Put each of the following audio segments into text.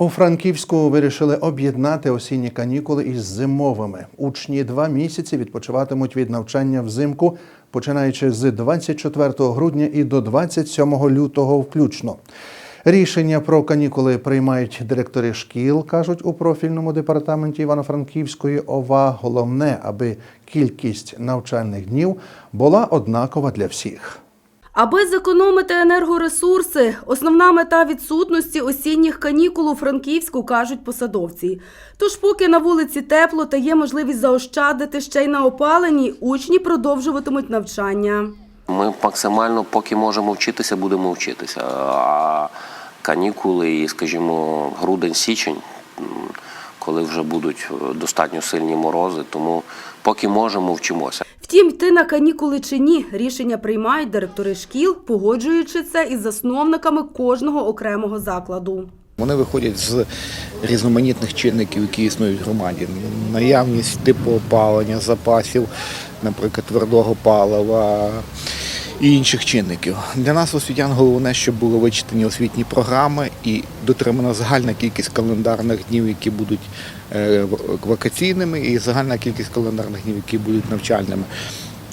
У Франківську вирішили об'єднати осінні канікули із зимовими. Учні два місяці відпочиватимуть від навчання взимку, починаючи з 24 грудня і до 27 лютого включно. Рішення про канікули приймають директори шкіл, кажуть у профільному департаменті Івано-Франківської ОВА. Головне, аби кількість навчальних днів була однакова для всіх. Аби зекономити енергоресурси, основна мета відсутності осінніх канікул у Франківську, кажуть посадовці. Тож, поки на вулиці тепло та є можливість заощадити ще й на опаленні, учні продовжуватимуть навчання. Ми максимально, поки можемо вчитися, будемо вчитися. А канікули і, скажімо, грудень-січень, коли вже будуть е, достатньо сильні морози, тому поки можемо, вчимося. Втім, йти на канікули чи ні, рішення приймають директори шкіл, погоджуючи це із засновниками кожного окремого закладу. Вони виходять з різноманітних чинників, які існують в громаді. Наявність типу опалення, запасів, наприклад, твердого палива і інших чинників. Для нас, освітян, головне, щоб були вичитані освітні програми і дотримана загальна кількість календарних днів, які будуть е, вакаційними, і загальна кількість календарних днів, які будуть навчальними.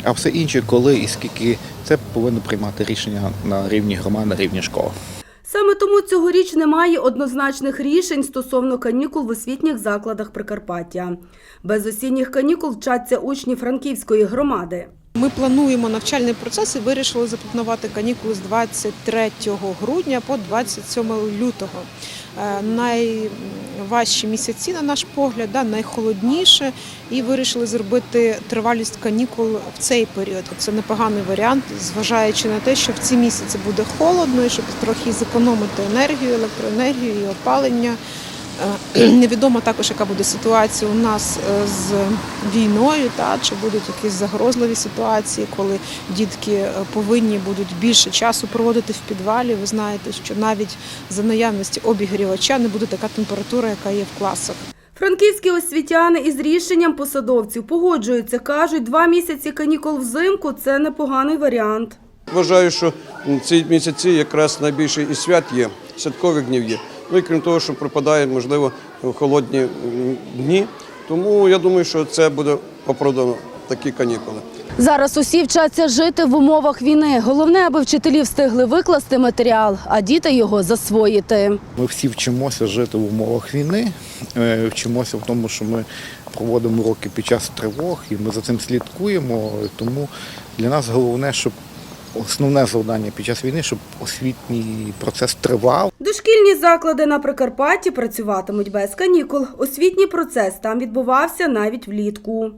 А все інше, коли і скільки, це повинно приймати рішення на рівні громади, на рівні школи. Саме тому цьогоріч немає однозначних рішень стосовно канікул в освітніх закладах Прикарпаття. Без осінніх канікул вчаться учні Франківської громади. Ми плануємо навчальний процес і вирішили запланувати канікули з 23 грудня по 27 лютого. Е, Найважчі місяці, на наш погляд, да, найхолодніше, і вирішили зробити тривалість канікул в цей період. Це непоганий варіант, зважаючи на те, що в ці місяці буде холодно, і щоб трохи зекономити енергію, електроенергію і опалення. Е, Невідомо також, яка буде ситуація у нас е, з війною, та чи будуть якісь загрозливі ситуації, коли дітки е, повинні будуть більше часу проводити в підвалі. Ви знаєте, що навіть за наявності обігрівача не буде така температура, яка є в класах. Франківські освітяни із рішенням посадовців погоджуються, кажуть, два місяці канікул взимку це непоганий варіант. Вважаю, що ці місяці якраз найбільше і свят є, святкових днів є. Ну і крім того, що припадає, можливо, в холодні дні. Тому я думаю, що це буде оправдано такі канікули. Зараз усі вчаться жити в умовах війни. Головне, аби вчителі встигли викласти матеріал, а діти його засвоїти. Ми всі вчимося жити в умовах війни, е, вчимося в тому, що ми проводимо уроки під час тривог, і ми за цим слідкуємо. Тому для нас головне, щоб основне завдання під час війни, щоб освітній процес тривав. Дошкільні заклади на Прикарпатті працюватимуть без канікул. Освітній процес там відбувався навіть влітку.